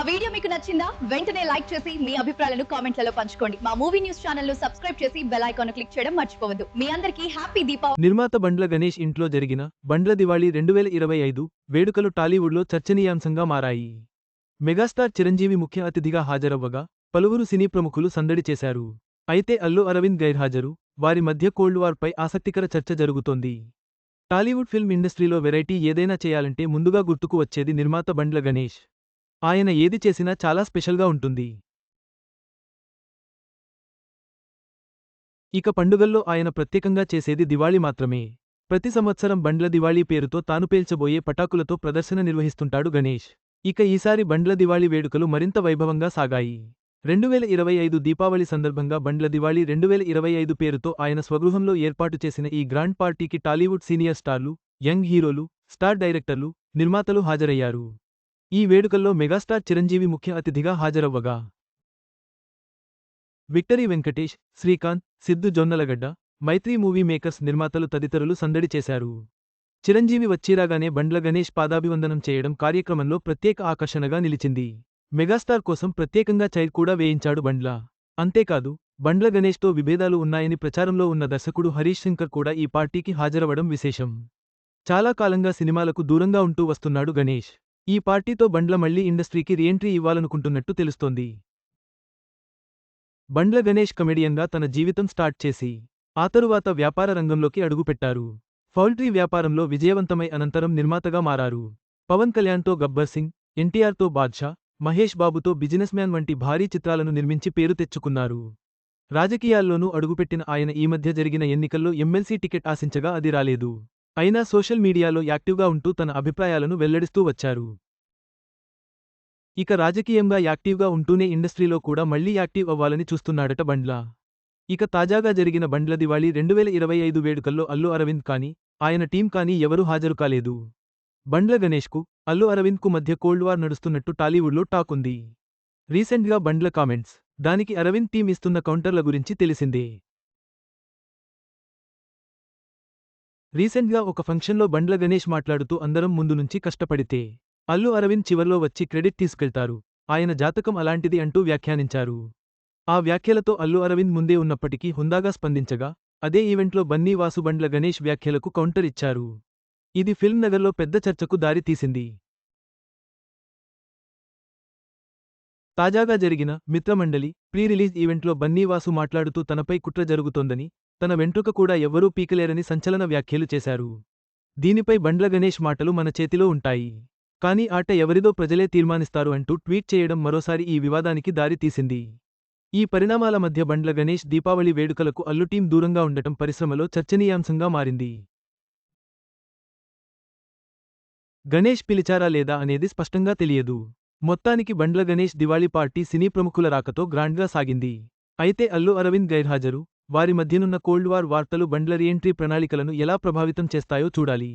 మా వీడియో మీకు నచ్చిందా? వెంటనే లైక్ చేసి మీ అభిప్రాయాలను కామెంట్లలో పంచుకోండి. మా మూవీ న్యూస్ ఛానల్ను సబ్స్క్రైబ్ చేసి బెల్ ఐకాన్ క్లిక్ చేయడం మర్చిపోవద్దు. మీ అందరికీ హ్యాపీ దీపావళి. నిర్మాత బండ్ల గణేష్ ఇంట్లో జరిగిన బండ్ల దివాళీ రెండు వేల ఇరవై ఐదు వేడుకలు టాలీవుడ్లో చర్చనీయాంశంగా మారాయి. మెగాస్టార్ చిరంజీవి ముఖ్య అతిథిగా హాజరవ్వగా పలువురు సినీ ప్రముఖులు సందడి చేశారు. అయితే అల్లు అరవింద్ గైర్హాజరు వారి మధ్య కోల్డ్ వార్పై ఆసక్తికర చర్చ జరుగుతోంది. టాలీవుడ్ ఫిల్మ్ ఇండస్ట్రీలో వెరైటీ ఏదైనా చేయాలంటే ముందుగా గుర్తుకు వచ్చేది నిర్మాత బండ్ల గణేష్. ఆయన ఏది చేసినా చాలా స్పెషల్గా ఉంటుంది. ఇక పండుగల్లో ఆయన ప్రత్యేకంగా చేసేది దివాళీ మాత్రమే. ప్రతి సంవత్సరం బండ్ల దివాళీ పేరుతో తాను పేల్చబోయే పటాకులతో ప్రదర్శన నిర్వహిస్తుంటాడు గణేష్. ఇక ఈసారి బండ్ల దివాళీ వేడుకలు మరింత వైభవంగా సాగాయి. రెండువేల ఇరవై ఐదు దీపావళి సందర్భంగా బండ్ల దివాళీ రెండువేల ఇరవై ఐదు పేరుతో ఆయన స్వగృహంలో ఏర్పాటు చేసిన ఈ గ్రాండ్ పార్టీకి టాలీవుడ్ సీనియర్ స్టార్లు యంగ్ హీరోలు స్టార్ డైరెక్టర్లు నిర్మాతలు హాజరయ్యారు. ఈ వేడుకల్లో మెగాస్టార్ చిరంజీవి ముఖ్య అతిథిగా హాజరవ్వగా. Victory Venkatesh Srikanth Siddhu Jonnalagadda Mythri movie makers నిర్మాతలు తదితరులు సందడి చేశారు. చిరంజీవి వచ్చిరాగానే బండ్ల గణేష్ పాదాభివందనం చేయడం కార్యక్రమంలో ప్రత్యేక ఆకర్షణగా నిలిచింది. మెగాస్టార్ కోసం ప్రత్యేకంగా చైర్ కూడా వేయించాడు బండ్ల. అంతేకాదు బండ్ల గణేష్తో విభేదాలు ఉన్నాయని ప్రచారంలో ఉన్న దర్శకుడు హరీష్ శంకర్ కూడా ఈ పార్టీకి హాజరవడం విశేషం. చాలా కాలంగా సినిమాలకు దూరంగా ఉంటూ వస్తున్నాడు గణేష్. ఈ పార్టీతో బండ్ల మళ్ళీ ఇండస్ట్రీకి రీఎంట్రీ ఇవ్వాలనుకుంటున్నట్టు తెలుస్తోంది. బండ్ల గణేష్ కమెడియన్గా తన జీవితం స్టార్ట్ చేసి ఆ తరువాత వ్యాపార రంగంలోకి అడుగుపెట్టారు. పౌల్ట్రీ వ్యాపారంలో విజయవంతమై అనంతరం నిర్మాతగా మారారు. పవన్ కళ్యాణ్తో గబ్బర్ సింగ్ ఎన్టీఆర్తో బాద్షా మహేష్ బాబుతో బిజినెస్ మ్యాన్ వంటి భారీ చిత్రాలను నిర్మించి పేరు తెచ్చుకున్నారు. రాజకీయాల్లోనూ అడుగుపెట్టిన ఆయన ఈ మధ్య జరిగిన ఎన్నికల్లో ఎమ్మెల్సీ టికెట్ ఆశించగా అది రాలేదు. అయినా సోషల్ మీడియాలో యాక్టివ్గా ఉంటూ తన అభిప్రాయాలను వెల్లడిస్తూ వచ్చారు. ఇక రాజకీయంగా యాక్టివ్గా ఉంటూనే ఇండస్ట్రీలో కూడా మళ్ళీ యాక్టివ్ అవ్వాలని చూస్తున్నాడట బండ్లా. ఇక తాజాగా జరిగిన బండ్ల దివాళీ రెండు వేల ఇరవై ఐదు వేడుకల్లో అల్లు అరవింద్ కానీ ఆయన టీం కానీ ఎవరూ హాజరు కాలేదు. బండ్ల గణేష్కు అల్లు అరవింద్కు మధ్య కోల్డ్ వార్ నడుస్తున్నట్టు టాలీవుడ్లో టాక్ ఉంది. రీసెంట్గా బండ్ల కామెంట్స్ దానికి అరవింద్ టీం ఇస్తున్న కౌంటర్ల గురించి తెలిసిందే. రీసెంట్గా ఒక ఫంక్షన్లో బండ్ల గణేష్ మాట్లాడుతూ అందరం ముందు నుంచి కష్టపడితే అల్లు అరవింద్ చివర్లో వచ్చి క్రెడిట్ తీసుకెళ్తారు. ఆయన జాతకం అలాంటిది అంటూ వ్యాఖ్యానించారు. ఆ వ్యాఖ్యలతో అల్లు అరవింద్ ముందే ఉన్నప్పటికీ హుందాగా స్పందించగా అదే ఈవెంట్లో బన్నీ వాసు బండ్ల గణేష్ వ్యాఖ్యలకు కౌంటర్ ఇచ్చారు. ఇది ఫిల్మ్ నగర్లో పెద్ద చర్చకు దారితీసింది. తాజాగా జరిగిన మిత్రమండలి ప్రీ రిలీజ్ ఈవెంట్లో బన్నీవాసు మాట్లాడుతూ తనపై కుట్ర జరుగుతోందని తన వెంట్రుక కూడా ఎవ్వరూ పీకలేరని సంచలన వ్యాఖ్యలు చేశారు. దీనిపై బండ్ల గణేష్ మాటలు మన చేతిలో ఉంటాయి. కానీ ఆట ఎవరిదో ప్రజలే తీర్మానిస్తారు అంటూ ట్వీట్ చేయడం మరోసారి ఈ వివాదానికి దారి తీసింది. ఈ పరిణామాల మధ్య బండ్ల గణేష్ దీపావళి వేడుకలకు అల్లు టీం దూరంగా ఉండటం పరిశ్రమలో చర్చనీయాంశంగా మారింది. గణేష్ పిలిచారా లేదా అనేది స్పష్టంగా తెలియదు. మొత్తానికి బండ్ల గణేష్ దివాళీ పార్టీ సినీ ప్రముఖుల రాకతో గ్రాండ్గా సాగింది. అయితే అల్లు అరవింద్ గైర్హాజరు వారి మధ్యనున్న కోల్డ్ వార్ వార్తలు బండ్ల రీఎంట్రీ ప్రణాళికలను ఎలా ప్రభావితం చేస్తాయో చూడాలి.